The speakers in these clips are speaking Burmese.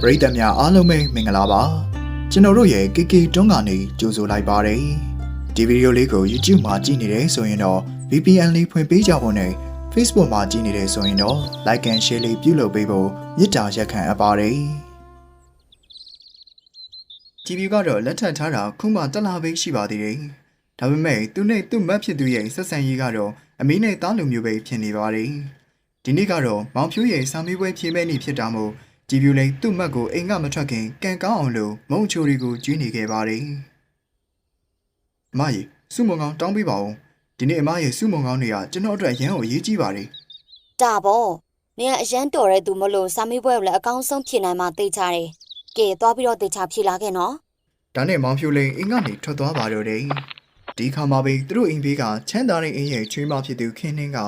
ပရိသတ်များအားလုံးပဲမင်္ဂလာပါကျွန်တော်တို့ရဲ့ KK တွန်းကနေကြိုဆိုလိုက်ပါတယ်ဒီဗီဒီယိုလေးကို YouTube မှာကြည့်နေတယ်ဆိုရင်တော့ VPN လေးဖွင့်ပေးကြဖို့နဲ့ Facebook မှာကြည့်နေတယ်ဆိုရင်တော့ Like and Share လေးပြုလုပ်ပေးဖို့မေတ္တာရက်ခံအပ်ပါတယ်ဒီဗီဒီယိုကတော့လက်ထပ်ထားတာခုမှတက်လာပဲရှိပါသေးတယ်ဒါပေမဲ့သူနဲ့သူ့မတ်ဖြစ်သူရဲ့ဆက်ဆံရေးကတော့အမေနဲ့သားလူမျိုးပဲဖြစ်နေပါတယ်ဒီနေ့ကတော့မောင်ဖြိုးရဲ့စာမေးပွဲဖြေမဲ့နေဖြစ်တာမို့ ကြည်ပြူလိန်သူ့မတ်ကိုအိမ်ကမထွက်ခင်ကန်ကောင်းအောင်လို့မုံချိုတွေကိုကျွေးနေခဲ့ပါတယ်။အမကြီးစုမုံကောင်းတောင်းပေးပါဦး။ဒီနေ့အမရဲ့စုမုံကောင်းတွေကကျွန်တော်အတွက်ရန်ကိုအရေးကြီးပါတယ်တာပေါ့နင်ကအရန်တော်တဲ့သူမလို့စာမေးပွဲကိုလည်းအကောင်းဆုံးဖြေနိုင်မှသိချတယ်ကဲသွားပြီးတော့သိချဖြေလာခဲ့နော်။ဒါနဲ့မောင်ဖြူလိန်အိမ်ကနေထွက်သွားပါတော့တယ်။ဒီခါမှာပဲသူတို့အိမ်ဘေးကချမ်းသာတဲ့အိမ်ရဲ့ချွေးမဖြစ်သူခင်းနှင်းက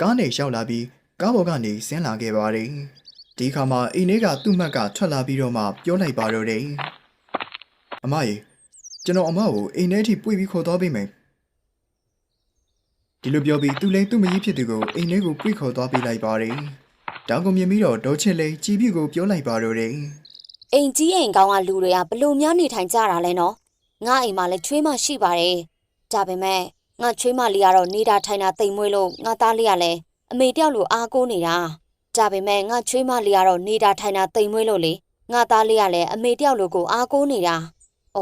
ကားနဲ့ရောက်လာပြီးကားပေါ်ကနေဆင်းလာခဲ့ပါတယ်။ ဒီခါမှာအိမ်ထဲကသူ့မတ်ကထွက်လာပြီးတော့မှပြောလိုက်ပါတော့တယ်။အမကြီးကျွန်တော်အမကိုအိမ်ထဲထိပွေပြီးခေါ်သွားပေးမယ်။ဒီလိုပြောပြီးသူလည်းသူ့မကြီးဖြစ်သူကိုအိမ်ထဲကိုပွေခေါ်သွားပေးလိုက်ပါတယ်။တောင်ကုန်မြင်ပြီးတော့ဒေါ်ချစ်လေးကြည်ပြူကိုပြောလိုက်ပါတော့တယ်အိမ်ကြီးအိမ်ကောင်းကလူတွေကဘလို့များနေထိုင်ကြတာလဲနော်ငါအိမ်မှာလည်းချွေးမရှိပါတယ်ဒါပေမဲ့ငါချွေးမလေးကတော့နေတာထိုင်တာတိမ်မွေးလို့ငါသားလေးကလည်းအမေတယောက်လိုအားကိုးနေတာ ဒါပေမဲ့ငါချွေးမလေးကတော့နေတာထိုင်တာတိမ်မွေးလို့လေငါသားလေးကလည်းအမေတယောက်လိုကိုအားကိုးနေတာဩ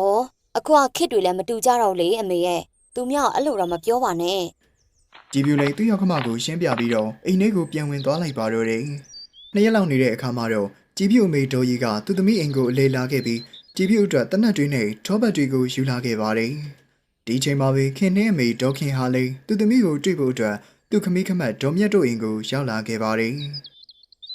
အခုကခစ်တွေလည်းမတူကြတော့လေအမေရဲ့သူမြောက်အဲ့လိုတော့မပြောပါနဲ့။ကြည်ပြူလည်းသူ့ရောက်ခမကိုရှင်းပြပြီးတော့အိမ်ထဲကိုပြန်ဝင်သွားလိုက်ပါတော့တယ်။နှစ်ရက်လောက်နေတဲ့အခါမှာတော့ကြည်ပြူအမေဒေါ်ကြီးကသူ့သမီးအိမ်ကိုအလေလာခဲ့ပြီးကြည်ပြူအတွက်တနတ်တွေနဲ့ထောပတ်တွေကိုယူလာခဲ့ပါတယ်။ဒီချိန်မှာပဲခင်နှင်းအမေဒေါ်ခင်ဟာလေးသူ့သမီးကိုတွေ့ဖို့အတွက်သူ့ခမီးခမတ်ဒေါ်မြတ်တို့အိမ်ကိုရောက်လာခဲ့ပါတယ်။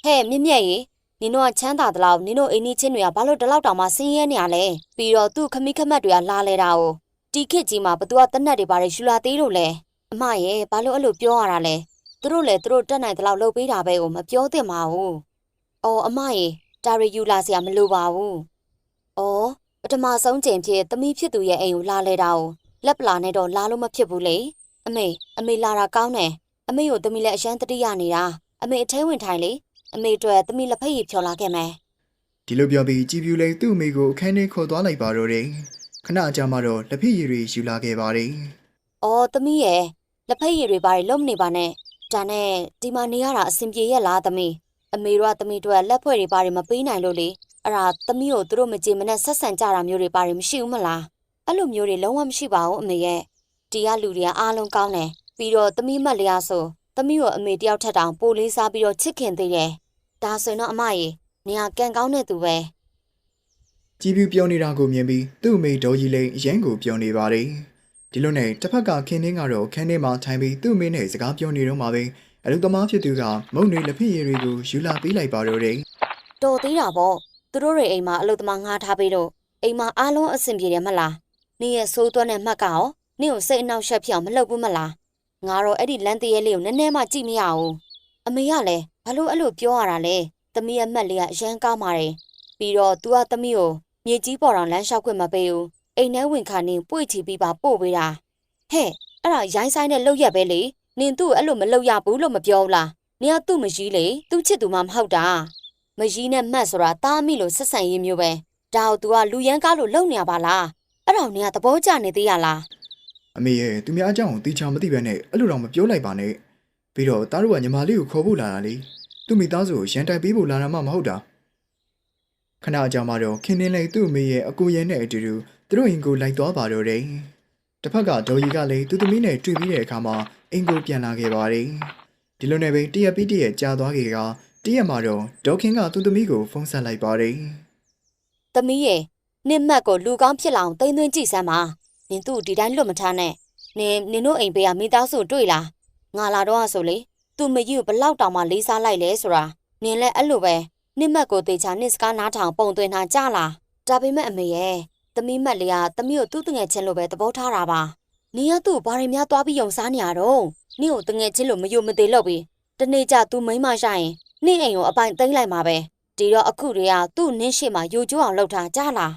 ဟဲ့မြင့်မြတ်ရေနင်တို့ကချမ်းသာသလောက်နင်တို့အိမ်နီးချင်းတွေကဘာလို့ဒီလောက်တောင်မှဆင်းရဲနေရလဲပြီးတော့သူ့ခမိခမတ်တွေကလာလဲတာ哦တီခစ်ကြီးမှာဘသူကတက်နတ်တွေပါတယ်ယူလာသေးလို့လဲအမရဲ့ဘာလို့အဲ့လိုပြောရတာလဲသူတို့လည်းသူတို့တက်နိုင်သလောက်လုပ်ပေးတာပဲကိုမပြောသင့်ပါဘူးအော်အမရေဒါရီယူလာစရာမလိုပါဘူးအော်ပထမဆုံးချိန်ဖြစ်သမီးဖြစ်သူရဲ့အိမ်ကိုလာလဲတာ哦လက်ပလာနဲ့တော့လာလို့မဖြစ်ဘူးလေအမေအမေလာတာကောင်းတယ်အမေကိုသမီးလည်းအရန်တတိယနေတာအမေအထဲဝင်ထိုင်လေ အမေအတွက်သမီးလက်ဖက်ရည်ဖြော်လာခဲ့မယ်ဒီလိုပြောပြီးကြည်ပြူလည်းသူ့အမေကိုအခန်းထဲခေါ်သွားလိုက်ပါတော့တယ်ခဏအကြာမှတော့လက်ဖက်ရည်တွေယူလာခဲ့ပါတယ်။အော်သမီးရဲ့လက်ဖက်ရည်တွေဘာတွေလုံးမနေပါနဲ့။ဒါနဲ့ဒီမှာနေရတာအဆင်ပြေရဲ့လားသမီး။အမေတို့ကသမီးတို့ကလက်ဖွဲ့တွေဘာတွေမပေးနိုင်လို့လေ။အဲ့ဒါသမီးကိုသူတို့မကြည်မနဲ့ဆက်ဆံကြတာမျိုးတွေဘာတွေမရှိဘူးမလား။အဲ့လိုမျိုးတွေလုံးဝမရှိပါဘူးအမေရဲ့။ဒီကလူတွေကအားလုံးကောင်းတယ်။ပြီးတော့သမီးမက်လျားဆို သမီးကိုအမေတယောက်ထက်တောင်ပိုလေးစားပြီးတော့ချစ်ခင်သေးတယ်။ဒါဆိုရင်တော့အမရေနေရာကန်ကောင်းတဲ့သူပဲကြည်ပြူပြောနေတာကိုမြင်ပြီးသူ့အမေဒေါ်ကြီးလည်းအရင်ကိုပြောနေပါတယ်ဒီလိုနဲ့တစ်ဖက်ကခင်းနှင်းကတော့ခန်းထဲမှာထိုင်ပြီးသူ့အမေနဲ့စကားပြောနေတော့မှပဲအလူသမားဖြစ်သူကမုံတွေလက်ဖက်ရည်တွေကိုယူလာပေးလိုက်ပါတော့တယ်။တော်သေးတာပေါ့။သူတို့တွေအိမ်မှာအလုပ်သမားငှားထားပြီးတော့အိမ်မှာအားလုံးအဆင်ပြေတယ်မလား။နင်းရဲ့ဆိုးသွမ်းတဲ့မှတ်ကရောနင်းကိုစိတ်အနှောက်ယှက်ဖြစ်အောင်မလုပ်ဘူးမလား။ ငါတော့အဲ့ဒီလမ်းတရဲလေးကိုနည်းနည်းမှကြည့်မရဘူး။အမေကလည်းဘာလို့အဲ့လိုပြောရတာလဲ။သမီးရဲ့မှတ်လေးကအရန်ကောင်းပါတယ်။ပြီးတော့ तू ကသမီးကိုမြေကြီးပေါ်တော်လမ်းလျှောက်ခွင့်မပေးဘူး။အိမ်ထဲဝင်ခါနေပွေ့ချီပြီးပါပို့ပေးတာ။ဟဲ့အဲ့ဒါရိုင်းဆိုင်တဲ့လောက်ရက်ပဲလေ။နင်သူ့ကိုအဲ့လိုမလုပ်ရဘူးလို့မပြောဘူးလား။နင်ကသူ့မကြီးလေ။သူ့ချစ်သူမှမဟုတ်တာ။မကြီးနဲ့မှတ်ဆိုတာတားမိလို့ဆက်ဆံရေးမျိုးပဲဒါကို तू ကလူရန်ကားလို့လုံနေရပါလားအဲ့တော့နေကသဘောကျနေသေးရလား အမေရဲ့သူများအကြောင်းကိုတေချာမသိဘဲနဲ့အဲ့လိုတော့မပြောလိုက်ပါနဲ့ပြီးတော့သားတို့ကညီမလေးကိုခေါ်ဖို့လာတာလေသူ့မိသားစုကိုရန်တိုင်ပေးဖို့လာတာမှမဟုတ်တာခဏအကြာမှတော့ခင်းနှင်းလေးသူ့အမေရဲ့အကူရဲနဲ့အတူတူသူတို့အိမ်ကိုလိုက်သွားပါတော့တယ်တစ်ဖက်ကဒေါ်ကြီးကလည်းသူ့သမီးနဲ့တွေ့ပြီးတဲ့အခါမှာအိမ်ကိုပြန်လာခဲ့ပါတယ်ဒီလိုနဲ့ပဲတရက်ပြီးတရက်ကြာသွားခဲ့ကတရက်မှာတော့ဒေါခင်ကသူ့သမီးကိုဖုန်းဆက်လိုက်ပါတယ်သမီးရဲ့နင့်မတ်ကိုလူကောင်းဖြစ်လာအောင်တိမ်သွင်းကြည့်စမ်းပါ နင်သူ့ကိုဒီတိုင်းလွတ်မထားနဲ့နင်နင်တို့အိမ်ဘေးကမိသားစုကိုတွေ့လားငါလာတော့ဆိုလေသူ့မကြီးကိုဘလောက်တောင်မှလေးစားလိုက်လဲဆိုတာနင်လည်းအဲ့လိုပဲနင့်မတ်ကိုတေချာနင့်စကားနားထောင်ပုံသွင်းတာကြလားဒါပေမဲ့အမေရဲ့သမီးမတ်လေးကသမီးကိုသူ့တငယ်ချင်းလိုပဲသဘောထားတာပါနင်ကသူ့ကိုဘာတွေများသွားပြီးယုံစားနေရတော့နင့်ကိုတငယ်ချင်းလိုမယုံမသေးလို့ပြီးတနေ့ကျ तू မိန်းမရရင်နင့်အိမ်ကိုအပိုင်သိမ်းလိုက်မှာပဲဒီတော့အခုတည်းကသူ့နင်းရှိမှယိုကျိုးအောင်လှုပ်ထားကြလား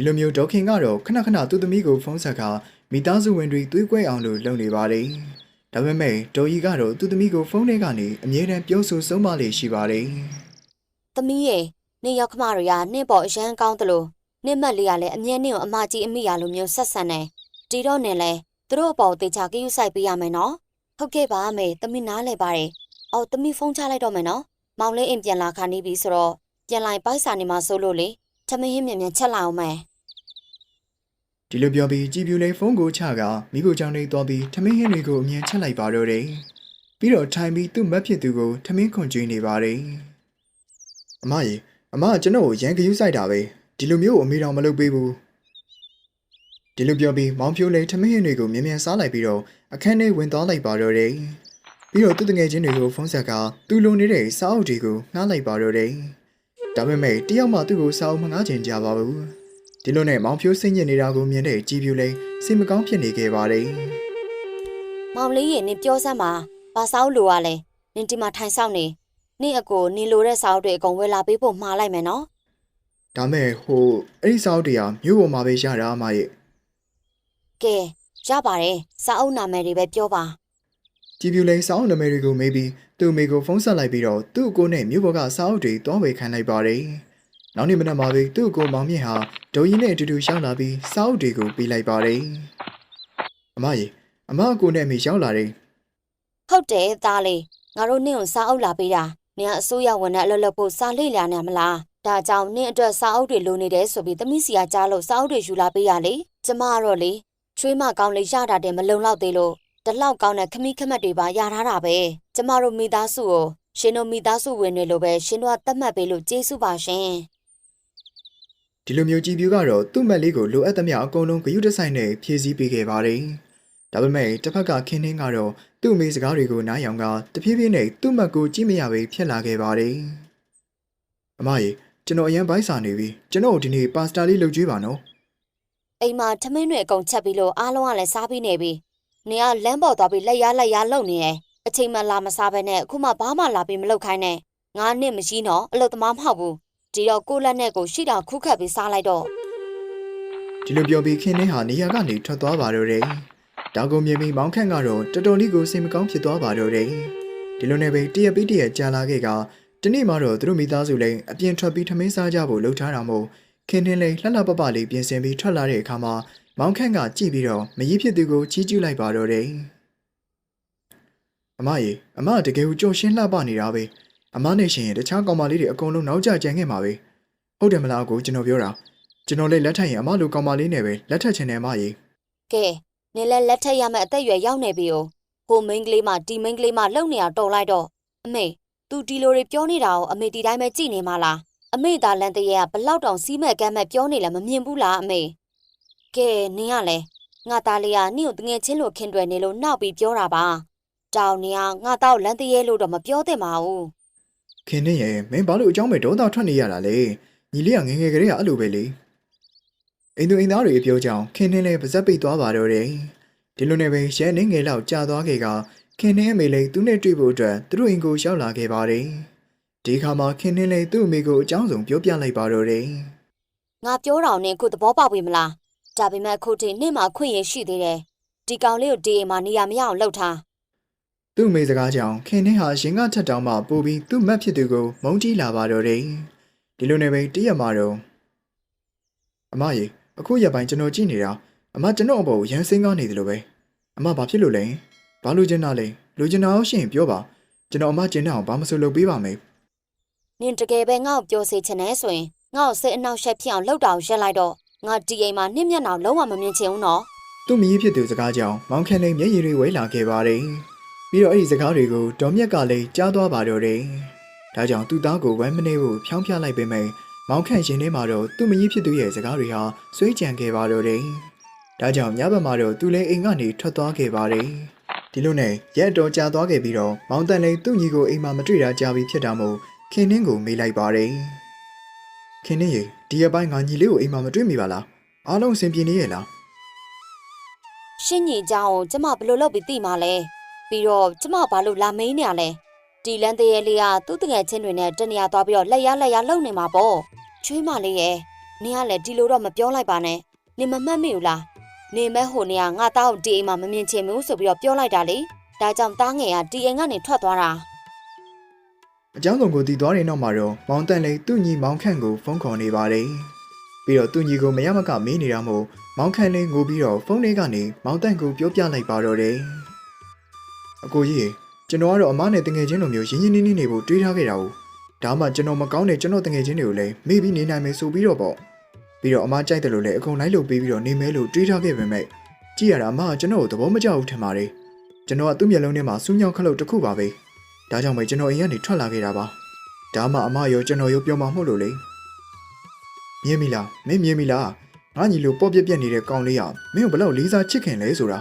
ဒီလိုမျိုးဒေါခင်ကတော့ခဏခဏသူ့သမီးကိုဖုန်းဆက်ခါမိသားစုဝင်တွေသွေးကွဲအောင်လို့လုပ်နေပါတယ်။ဒါပေမဲ့ဒေါ်ကြီးကတော့သူ့သမီးကိုဖုန်းထဲကနေအမြဲတမ်းပြောဆိုဆုံးမလေးရှိပါတယ်။သမီးရဲ့နင့်ရောက်ခမတွေကနင့်ပေါ်အရန်ကောင်းတယ်လို့နင့်မက်လေးကလည်းအမြဲနင့်ကိုအမကြီးအမိရလိုမျိုးဆက်ဆံနေတီတော့နဲ့လဲသူတို့အပေါ်တေချာကယူဆိုင်ပေးရမယ်နော်ဟုတ်ကဲ့ပါအမေတမီနားလဲပါတယ်အော်တမီဖုန်းချလိုက်တော့မယ်နော်မောင်လေးအိမ်ပြန်လာခါနေပြီဆိုတော့ပြန်လိုက်ပိုက်စာနေမှာစိုးလို့လေထမင်းဟင်းမြန်မြန်ချက်လာအောင်မယ် ဒီလိုပြောပြီးကြည်ပြူလေးဖုန်းကိုချကမိဖို့ကြောင့်နေသွားပြီးထမင်းဟင်းတွေကိုအမြင်ချက်လိုက်ပါတော့တယ်ပြီးတော့ထိုင်ပြီးသူ့မက်ဖြစ်သူကိုထမင်းခွန်ကျွေးနေပါတယ်အမကြီးအမကကျွန်တော်ကိုရန်ကယူဆိုင်တာပဲဒီလိုမျိုးကိုအမေတော်မလုပ်ပေးဘူးဒီလိုပြောပြီးမောင်ဖြိုးလေးထမင်းဟင်းတွေကိုမြင်မြန်စားလိုက်ပြီးတော့အခန်းထဲဝင်သွားလိုက်ပါတော့တယ်ပြီးတော့သူ့တငယ်ချင်းတွေကိုဖုန်းဆက်ကသူ့လုံနေတဲ့စားအုပ်တွေကိုငှားလိုက်ပါတော့တယ်ဒါပေမဲ့တယောက်မှသူ့ကိုစားအုပ်မငှားချင်ကြပါဘူး ဒီလိုနဲ့မောင်ဖြိုးစိတ်ညစ်နေတာကိုမြင်တဲ့ကြည်ပြူလေးစိတ်မကောင်းဖြစ်နေခဲ့ပါတယ်မောင်လေးရေနင်ပြောစမ်းပါဘာစားလို့ရလဲနင်ဒီမှာထိုင်ဆောင်နေနင့်အကိုနင်လိုတဲ့စားအုပ်တွေအကုန်ဝယ်လာပေးဖို့မှားလိုက်မယ်နော်။ဒါမဲ့ဟိုအဲ့ဒီစောက်တရားမြို့ပေါ်မှာပဲရတာအမရဲ့ကဲရပါတယ်စားအုပ်နာမည်တွေပဲပြောပါကြည်ပြူလေးစောင်းနမဲတွေကိုမေးပြီးသူ့အမေကိုဖုန်းဆက်လိုက်ပြီးတော့သူ့အကိုနဲ့မြို့ပေါ်ကစောက်တွေတွားဝေခံလိုက်ပါတယ်။ နောက်နေ့မနက်မှာပဲသူ့အကိုမောင်မြင့်ဟာဒိုရင်နဲ့အတူတူရှောင်းလာပြီးစောက်တွေကိုပေးလိုက်ပါတယ်။အမကြီးအမအကိုနဲ့အမေရောက်လာတယ်ဟုတ်တယ်သားလေးငါတို့နင့်ကိုစားအုပ်လာပေးတာနင်ကအစိုးရဝန်ထမ်းအလုပ်လုပ်ဖို့စားလေ့လာနေမလားဒါကြောင့်နင့်အတွက်စားအုပ်တွေလိုနေတယ်ဆိုပြီးသမီးစီကကြားလို့စားအုပ်တွေယူလာပေးရလေကျမကတော့လေချွေးမကောင်းလေးရတာတဲ့မလုံလောက်သေးလို့တလောက်ကောင်းတဲ့ခမီးခမက်တွေပါရထားတာပဲကျမတို့မိသားစုကိုရှင်တို့မိသားစုဝင်တွေလိုပဲရှင်တို့ကတတ်မှတ်ပေးလို့ကျေးဇူးပါရှင်။ ဒီလိုမျိုးကြည်ပြူကတော့သူ့မက်လေးကိုလိုအပ်သမျှအကုန်လုံးဂရုတစိုက်နဲ့ဖြည့်ဆည်းပေးခဲ့ပါတယ်။ဒါပေမဲ့တစ်ဖက်ကခင်းနှင်းကတော့သူ့အမေစကားတွေကိုနားယောင်ကတဖြည်းဖြည်းနဲ့သူ့မက်ကိုကြည့်မရပဲဖြစ်လာခဲ့ပါတယ်။အမကြီးကျွန်တော်အရင်ဘိုက်စာနေပြီကျွန်တော်ဒီနေ့ပါစတာလေးလုပ်ကြွေးပါနော်အိမ်မှာထမင်းတွေအကုန်ချက်ပြီးလို့အားလုံးကလည်းစားပြီးနေပြီနေကလမ်းပေါ်သွားပြီးလက်ရလက်ရလုံနေတယ်အချိန်မှလာမစားဘဲနဲ့အခုမှဘာမှလာပြီးမလုပ်ခိုင်းနဲ့ငါနှစ်မရှိတော့အလုပ်သမားမဟုတ်ဘူး ဒီတော့ကိုယ့်လက်နဲ့ကိုရှိတာခုခတ်ပြီးစားလိုက်တော့။ဒီလိုပြောပြီးခင်းနှင်းဟာနေရာကနေထွက်သွားပါတော့တယ်။တောင်ကုန်မြင်ပြီးမောင်ခန့်ကတော့တော်တော်လေးကိုစိတ်မကောင်းဖြစ်သွားပါတော့တယ်။ဒီလိုနဲ့ပဲတရက်ပြီးတရက်ကြာလာခဲ့ကဒီနေ့မှတော့သူတို့မိသားစုလည်းအပြင်ထွက်ပြီးထမင်းစားကြဖို့လှုပ်ထားတာမို့ခင်းနှင်းလေးလှလှပပလေးပြင်ဆင်ပြီးထွက်လာတဲ့အခါမှာမောင်ခန့်ကကြည့်ပြီးတော့မကြီးဖြစ်သူကိုချီးကျူးလိုက်ပါတော့တယ်။အမကြီးအမကတကယ်ကိုကြော်ရှင်းလှပနေတာပဲ။ အမနဲ့ရှင်ရင်တခြားကောင်မလေးတွေအကုန်လုံးနောက်ကျကြံခဲ့မှာပဲ။ဟုတ်တယ်မလားကိုကျွန်တော်ပြောတာ။ကျွန်တော်လည်းလက်ထပ်ရင်အမလိုကောင်မလေးနဲ့ပဲလက်ထပ်ချင်တယ်အမကြီးကဲနေလဲလက်ထက်ရမယ့်အသက်အရွယ်ရောက်နေပြီ哦ဟိုမိန်းကလေးမှဒီမိန်းကလေးမှလုံနေရတော်လိုက်တော့အမေ तू ဒီလိုတွေပြောနေတာကိုအမေဒီတိုင်းပဲကြည်နေမှာလားအမေသာလန်တရေကဘလောက်တောင်စီးမဲ့ကမ်းမဲ့ပြောနေလဲမမြင်ဘူးလားအမေကဲနင်ကလည်းငါသားလေးကနင့်ကိုတငယ်ချင်းလို့ခင်တွယ်နေလို့နောက်ပြီးပြောတာပါတောင်နေကငါတော့လန်တရေလို့တော့မပြောသင့်ပါဘူး။ ခင်နဲ့ရဲ့မင်းဘာလို့အကြောင်းပဲဒေါသထွက်နေရတာလဲညီလေးကငငယ်ကလေးကအဲ့လိုပဲလေအိမ်သူအိမ်သားတွေပြောကြအောင်ခင်နဲ့လည်းပါဇက်ပိတ်သွားပါတော့တယ်ဒီလိုနဲ့ပဲရဲနေငယ်လောက်ကြာသွားခဲ့ကခင်နဲ့အမေလည်းသူနဲ့တွေ့ဖို့အတွက်သူတို့အိမ်ကိုရောက်လာခဲ့ပါတယ်ဒီခါမှာခင်နဲ့လည်းသူ့အမေကိုအကြောင်းစုံပြောပြလိုက်ပါတော့တယ်ငါပြောတော်နဲ့ခုသဘောပေါက်ပြီမလားဒါပေမဲ့ခုထိနေ့မှခွင့်ရရှိသေးတယ်ဒီကောင်လေးကိုဒီအိမ်မှာနေရာမရအောင်လှုပ်ထား သူ့အမေစကားကြောင့်ခင်နှင်းဟာရင်ကထက်တောင်မှပိုပြီးသူ့မက်ဖြစ်သူကိုမုန်းတီးလာပါတော့တယ်။ဒီလိုနဲ့ပဲတည့်ရက်မှာတော့အမကြီးအခုရက်ပိုင်းကျွန်တော်ကြည့်နေတာအမကျွန်တော်အပေါ်ကိုရန်စင်းကားနေတယ်လို့ပဲအမဘာဖြစ်လို့လဲဘာလို့ကျင်တာလဲလူကျင်တာအောင်ရှင်ပြောပါကျွန်တော်အမကျင်တဲ့အောင်ဘာမဆိုလုပ်ပေးပါမယ်နင်တကယ်ပဲငါ့ကိုပြောစေချင်တယ်ဆိုရင်ငါ့ကိုစိတ်အနှောက်အယှက်ဖြစ်အောင်လှုပ်တာကိုရက်လိုက်တော့ငါဒီအိမ်မှာနှိမ့်မျက်နှာလုံးဝမမြင်ချင်ဘူးနော်သူ့မိဖြစ်သူစကားကြောင့်မောင်ခန့်လေးမျက်ရည်တွေဝဲလာခဲ့ပါတယ် ပြီးတော့အဲ့ဒီစကားတွေကိုဒေါ်မြက်ကလည်းကြားသွားပါတော့တယ်ဒါကြောင့်သူ့သားကိုဝမ်းမနေဖို့ဖြောင်းပြလိုက်ပေမဲ့မောင်ခန့်ရင်ထဲမှာတော့သူ့မကြီးဖြစ်သူရဲ့စကားတွေဟာစွဲကြံခဲ့ပါတော့တယ်ဒါကြောင့်ညဘက်မှာတော့သူလည်းအိမ်ကနေထွက်သွားခဲ့ပါတယ်ဒီလိုနဲ့ရက်တော်ကြာသွားခဲ့ပြီးတော့မောင်တန်လည်းသူ့ညီကိုအိမ်မှာမတွေ့တာကြာပြီဖြစ်တာမို့ခင်နှင်းကိုမေးလိုက်ပါတယ်ခင်နှင်းရေဒီရက်ပိုင်းငါညီလေးကိုအိမ်မှာမတွေ့မိပါလားအားလုံးအဆင်ပြေနေရဲ့လား ရှင်းညီเจ้าကိုကျမဘယ်လိုလုပ်ပြီးသိမှလဲ ပြီးတော့ကျမဘာလို့လာမင်းနေရလဲဒီလန်တရေလေးကသူ့တငယ်ချင်းတွေနဲ့တနေရာသွားပြီးတော့လက်ရလက်ရလှုပ်နေမှာပေါ့ချွေးမလေးရဲ့နင်ကလည်းဒီလိုတော့မပြောလိုက်ပါနဲ့နင်မမှတ်မိဘူးလားနေမဲဟိုနေကငါတောက်ဒီအိမ်မှာမမြင်ချင်ဘူးဆိုပြီးတော့ပြောလိုက်တာလေဒါကြောင့်တားငယ်ကဒီအိမ်ကနေထွက်သွားတာအကြောင်းစုံကိုတည်သွားတဲ့နောက်မှာတော့မောင်တန်လေးသူ့ညီမောင်ခန့်ကိုဖုန်းခေါ်နေပါတယ်ပြီးတော့သူ့ညီကိုမရမကမေးနေတာမို့မောင်ခန့်လေးငိုပြီးတော့ဖုန်းလေးကနေမောင်တန်ကိုပြောပြလိုက်ပါတော့တယ် အကိုကြီးကျွန်တော်ကတော့အမနဲ့တငယ်ချင်းလိုမျိုးရင်းရင်းနှီးနှီးနေဖို့တွေးထားခဲ့တာ ਉਹ ဒါမှကျွန်တော်မကောင်းတဲ့ကျွန်တော်တငယ်ချင်းတွေကိုလည်းမေ့ပြီးနေနိုင်မယ်ဆိုပြီးတော့ပေါ့ပြီးတော့အမကြိုက်တယ်လို့လည်းအကုန်လိုက်လုပ်ပေးပြီးတော့နေမဲလို့တွေးထားခဲ့ပေမဲ့ကြည့်ရတာအမကကျွန်တော်ကိုသဘောမကျဘူးထင်ပါတယ်ကျွန်တော်ကသူ့မျက်လုံးထဲမှာစူးညောင်းခလုတ်တစ်ခုပါပဲဒါကြောင့်ပဲကျွန်တော်အိမ်ကနေထွက်လာခဲ့တာပါဒါမှအမရောကျွန်တော်ရောပြောမှာမဟုတ်လို့လေမြင်ပြီလားမင်းမြင်ပြီလားငါညီလိုပေါ့ပြက်ပြက်နေတဲ့ကောင်လေးကမင်းကိုဘယ်လောက်လေးစားချစ်ခင်လဲဆိုတာ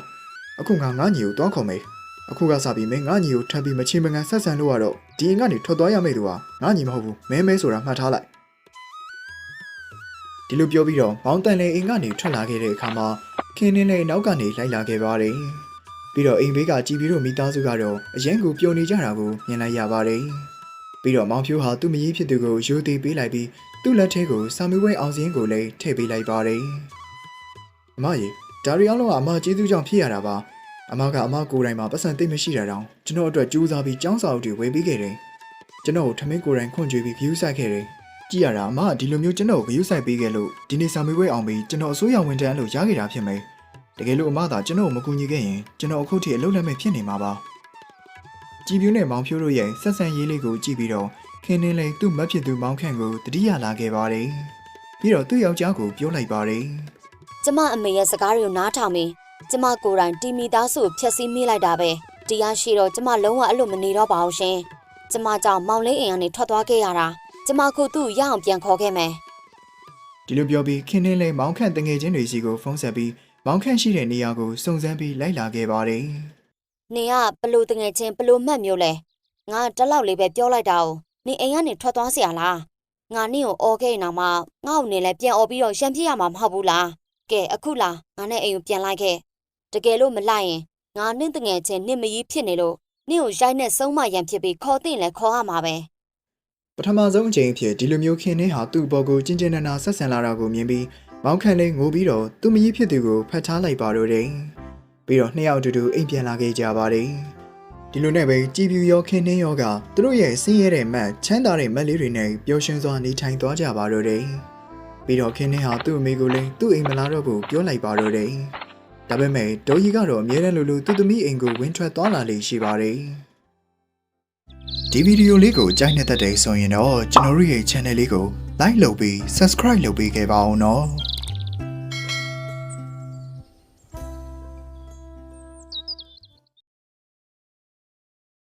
အခုငါငါညီကိုတွားခေါ်မယ် အခုကစပြီးမင်းငါညီကိုထပ်ပြီးမချင်မကန်ဆက်ဆံလို့ရတော့ဒီအိမ်ကနေထွက်သွားရမယ့်သူကငါညီမဟုတ်ဘူးမဲမဲဆိုတာမှတ်ထားလိုက်ဒီလိုပြောပြီးတော့မောင်တန်လည်းအိမ်ကနေထွက်လာခဲ့တဲ့အခါမှာခင်းနှင်းလည်းနောက်ကနေလိုက်လာခဲ့ပါတယ်ပြီးတော့အိမ်ဘေးကကြည်ပြီးတော့မိသားစုကတော့အရင်ကပျော်နေကြတာကိုမြင်လိုက်ရပါတယ်ပြီးတော့မောင်ဖြိုးဟာသူ့မကြီးဖြစ်သူကိုယူသေးပေးလိုက်ပြီးသူ့လက်ထဲကိုစာမီဝဲအောင်စင်းကိုလည်းထည့်ပေးလိုက်ပါတယ်အမကြီးဒါရီအောင်လုံးကအမကျေးဇူးကြောင့်ဖြစ်ရတာပါ အမကအမကိုယ်တိုင်မှာပတ်စံသိမ့်မရှိတာတောင်ကျွန်တော်အတွက်ကြိုးစားပြီးចောင်းစာအုပ်တွေဝယ်ပေးခဲ့တယ်။ကျွန်တော်ကိုထမင်းကိုယ်တိုင်ခွင့်ကြွေးပြီးဂယူးဆိုင်ခဲ့တယ်။ကြည့်ရတာအမကဒီလိုမျိုးကျွန်တော်ကိုဂယူးဆိုင်ပေးခဲ့လို့ဒီနေ့စာမေးပွဲအောင်ပြီးကျွန်တော်အစိုးရဝန်ထမ်းလို့ရခဲ့တာဖြစ်မယ်။တကယ်လို့အမသာကျွန်တော်ကိုမကူညီခဲ့ရင်ကျွန်တော်အခုထိအလုပ်လက်မဲ့ဖြစ်နေမှာပါ။ကြည်ပြူးနဲ့မောင်ဖြိုးတို့ရဲ့ဆက်ဆံရေးလေးကိုကြည့်ပြီးတော့ခင်းနှင်းလေးသူ့မက်ဖြစ်သူမောင်ခန့်ကိုတတိယလာခဲ့ပါတယ်။ပြီးတော့သူ့ယောက်ျားကိုပြောလိုက်ပါတယ်။ကျမအမေရဲ့စကားတွေကိုနားထောင်ပြီး ကျမကိုယ်တိုင်တီမီသားစုကိုဖျက်ဆီးမိလိုက်တာပဲတရားရှိတော့ကျမလုံးဝအဲ့လိုမနေတော့ပါဘူးရှင်ကျမကြောင့်မောင်လေးအိမ်ကနေထွက်သွားခဲ့ရတာကျမခုသူ့ရအောင်ပြန်ခေါ်ခဲ့မယ် ဒီလိုပြောပြီးခင်းနှင်းလေးမောင်ခန့်တငယ်ချင်းတွေစီကိုဖုန်းဆက်ပြီးမောင်ခန့်ရှိတဲ့နေရာကိုစုံစမ်းပြီးလိုက်လာခဲ့ပါတယ် နေကဘလို့တငယ်ချင်းဘလို့မှတ်မျိုးလဲငါတက်လောက်လေးပဲပြောလိုက်တာ哦နေအိမ်ကနေထွက်သွားเสียလားငါနင့်ကိုអော်ခဲ့ရင်တော့မှငါ့ကိုနေလဲပြန်អော်ပြီးတော့ရံပြစ်ရမှာမဟုတ်ဘူးလားကဲအခုလားငါနဲ့အိမ်ကိုပြန်လိုက်ခဲ့ တကယ်လို့မလိုက်ရင်ငါနင့်တငယ်ချင်းနင့်မကြီးဖြစ်နေလို့နင့်ကိုရိုက်နဲ့ဆုံးမရံဖြစ်ပြီးခေါ်တင်လဲခေါ်ရမှာပဲပထမဆုံးအချိန်အဖြစ်ဒီလိုမျိုးခင်းနှင်းဟာသူ့ဘော်ကိုကျင်းကျင်းနာနာဆက်ဆံလာတာကိုမြင်ပြီးမောင်ခန့်လေးငိုပြီးတော့သူ့မကြီးဖြစ်သူကိုဖတ်ထားလိုက်ပါတော့တယ်ပြီးတော့နှစ်ယောက်အတူတူအိမ်ပြန်လာခဲ့ကြပါတယ်ဒီလိုနဲ့ပဲကြည်ပြူရောခင်းနှင်းရောကသူတို့ရဲ့စင်းရဲတဲ့မတ်ချမ်းသာတဲ့မက်လေးတွေနဲ့ပျော်ရွှင်စွာနေထိုင်သွားကြပါတော့တယ်ပြီးတော့ခင်းနှင်းဟာသူ့အမေကိုလည်းသူ့အိမ်မလာတော့ဘူးပြောလိုက်ပါတော့တယ် ဒါပေမဲ့ဒေါ်ကြီးကတော့အမြဲတမ်းလိုလိုသူ့သမီးအိမ်ကိုဝင်ထွက်သွားလာလေရှိပါတယ်ဒီဗီဒီယိုလေးကိုကြိုက်နေတဲ့တဲ့ဆိုရင်တော့ကျွန်တော်တို့ရဲ့ channel လေးကို like လုပ်ပြီး subscribe လုပ်ပေးခဲ့ပါအောင်နော်